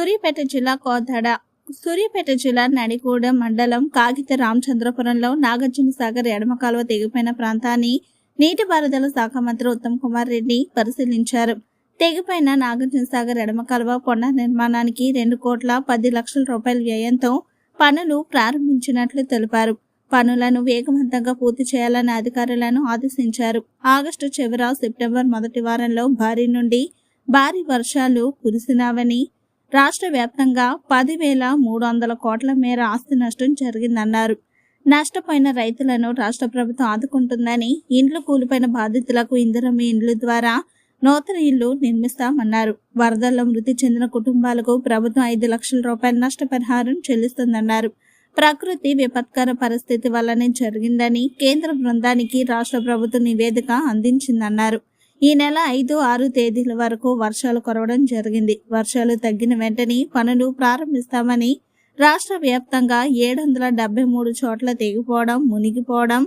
సూర్యాపేట జిల్లా కోదాడ సూర్యాపేట జిల్లా నడిగూడెం మండలం కాగిత రామచంద్రపురంలో నాగార్జున సాగర్ ఎడమ కాలువ తెగిపోయిన ప్రాంతాన్ని నీటిపారుదల శాఖ మంత్రి ఉత్తమ్ కుమార్ రెడ్డి పరిశీలించారు. తెగిపోయిన నాగార్జున సాగర్ ఎడమ కాలువ కొండ నిర్మాణానికి రెండు కోట్ల పది లక్షల రూపాయల వ్యయంతో పనులు ప్రారంభించినట్లు తెలిపారు. పనులను వేగవంతంగా పూర్తి చేయాలని అధికారులను ఆదేశించారు. ఆగస్టు చివర సెప్టెంబర్ మొదటి వారంలో భారీ నుండి భారీ వర్షాలు కురిసినావని రాష్ట్ర వ్యాప్తంగా పదివేల మూడు వందల కోట్ల మేర ఆస్తి నష్టం జరిగిందన్నారు. నష్టపోయిన రైతులను రాష్ట్ర ప్రభుత్వం ఆదుకుంటుందని ఇండ్లు కూలిపోయిన బాధితులకు ఇందిరమ్మ ఇండ్ల ద్వారా నూతన ఇల్లు నిర్మిస్తామన్నారు. వరదల్లో మృతి చెందిన కుటుంబాలకు ప్రభుత్వం ఐదు లక్షల రూపాయల నష్టపరిహారం చెల్లిస్తుందన్నారు. ప్రకృతి విపత్కర పరిస్థితి వల్లనే జరిగిందని కేంద్ర బృందానికి రాష్ట్ర ప్రభుత్వం నివేదిక అందించిందన్నారు. ఈ నెల ఐదు ఆరు తేదీల వరకు వర్షాలు కురవడం జరిగింది. వర్షాలు తగ్గిన వెంటనే పనులు ప్రారంభిస్తామని రాష్ట్ర వ్యాప్తంగా ఏడు వందల డెబ్బై మూడు చోట్ల తెగిపోవడం మునిగిపోవడం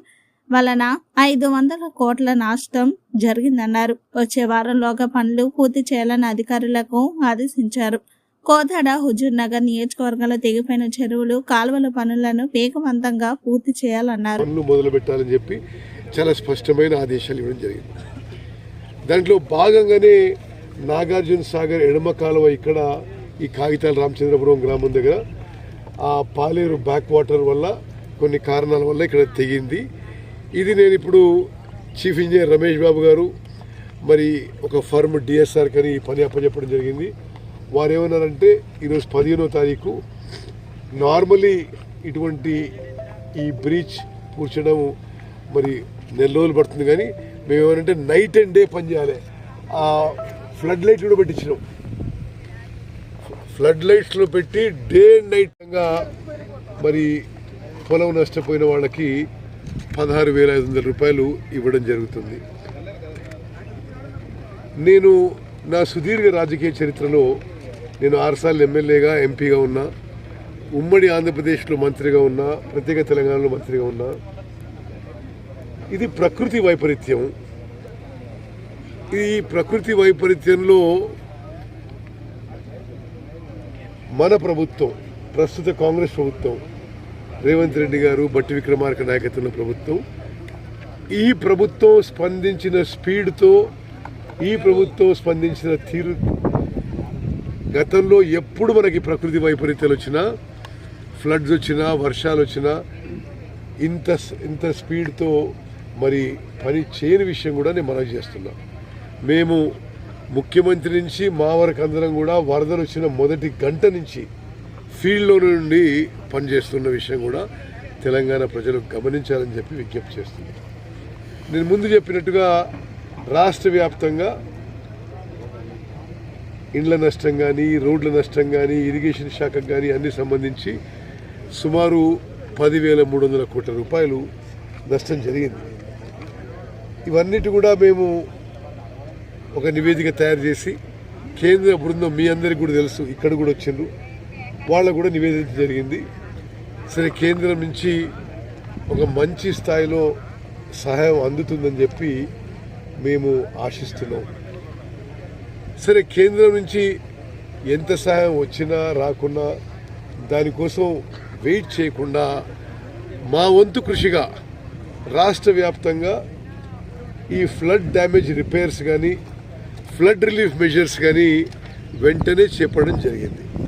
వలన ఐదు వందల కోట్ల నష్టం జరిగిందన్నారు. వచ్చే వారంలోగా పనులు పూర్తి చేయాలని అధికారులకు ఆదేశించారు. కోదాడ హుజూర్ నగర్ నియోజకవర్గంలో తెగిపోయిన చెరువులు కాలువల పనులను వేగవంతంగా పూర్తి చేయాలన్నారు. మొదలు పెట్టాలని చెప్పి చాలా స్పష్టమైన ఆదేశాలు ఇవ్వడం జరిగింది. దాంట్లో భాగంగానే నాగార్జున సాగర్ ఎడమ కాలువ ఇక్కడ ఈ కాగితాల రామచంద్రపురం గ్రామం దగ్గర ఆ పాలేరు బ్యాక్ వాటర్ వల్ల కొన్ని కారణాల వల్ల ఇక్కడ తెగింది. ఇది నేను ఇప్పుడు చీఫ్ ఇంజనీర్ రమేష్ బాబు గారు మరి ఒక ఫర్మ్ డిఎస్ఆర్ కని ఈ పని అప్పచెప్పడం జరిగింది. వారు ఏమన్నారంటే ఈరోజు పదిహేనో తారీఖు నార్మలీ ఇటువంటి ఈ బ్రీచ్ పూడ్చడం మరి నెల రోజులు పడుతుంది కానీ మేము ఏమంటే నైట్ అండ్ డే పని చేయాలి. ఆ ఫ్లడ్ లైట్ కూడా పెట్టించినాం. ఫ్లడ్ లైట్స్లో పెట్టి డే అండ్ నైట్గా మరి పొలం నష్టపోయిన వాళ్ళకి పదహారు వేల ఐదు వందల రూపాయలు ఇవ్వడం జరుగుతుంది. నేను నా సుదీర్ఘ రాజకీయ చరిత్రలో నేను ఆరుసార్లు ఎమ్మెల్యేగా ఎంపీగా ఉన్నా ఉమ్మడి ఆంధ్రప్రదేశ్లో మంత్రిగా ఉన్నా ప్రత్యేక తెలంగాణలో మంత్రిగా ఉన్నా ఇది ప్రకృతి వైపరీత్యం. ఈ ప్రకృతి వైపరీత్యంలో మన ప్రభుత్వం ప్రస్తుత కాంగ్రెస్ ప్రభుత్వం రేవంత్ రెడ్డి గారు బట్టి విక్రమార్క నాయకత్వంలో ప్రభుత్వం ఈ ప్రభుత్వం స్పందించిన స్పీడ్తో ఈ ప్రభుత్వం స్పందించిన తీరు గతంలో ఎప్పుడు మనకి ప్రకృతి వైపరీత్యాలు వచ్చినా ఫ్లడ్స్ వచ్చినా వర్షాలు వచ్చినా ఇంత ఇంత స్పీడ్తో మరి పని చేయని విషయం కూడా నేను మనవి చేస్తున్నా. మేము ముఖ్యమంత్రి నుంచి మా వరకు అందరం కూడా వరదలు వచ్చిన మొదటి గంట నుంచి ఫీల్డ్లో నుండి పనిచేస్తున్న విషయం కూడా తెలంగాణ ప్రజలు గమనించాలని చెప్పి విజ్ఞప్తి చేస్తున్నాను నేను ముందు చెప్పినట్టుగా రాష్ట్ర వ్యాప్తంగా ఇండ్ల నష్టం కానీ రోడ్ల నష్టం కానీ ఇరిగేషన్ శాఖకు కానీ అన్ని సంబంధించి సుమారు పదివేల మూడు వందల కోట్ల రూపాయలు నష్టం జరిగింది. ఇవన్నిటి కూడా మేము ఒక నివేదిక తయారు చేసి కేంద్ర బృందం మీ అందరికి కూడా తెలుసు ఇక్కడ కూడా వచ్చిండ్రు. వాళ్ళకు కూడా నివేదించడం జరిగింది. సరే కేంద్రం నుంచి ఒక మంచి స్థాయిలో సహాయం అందుతుందని చెప్పి మేము ఆశిస్తున్నాం. సరే కేంద్రం నుంచి ఎంత సహాయం వచ్చినా రాకున్నా దానికోసం వెయిట్ చేయకుండా మా వంతు కృషిగా రాష్ట్ర వ్యాప్తంగా ఈ ఫ్లడ్ డ్యామేజ్ రిపేర్స్ కానీ ఫ్లడ్ రిలీఫ్ మెజర్స్ కానీ వెంటనే చేపట్టడం జరిగింది.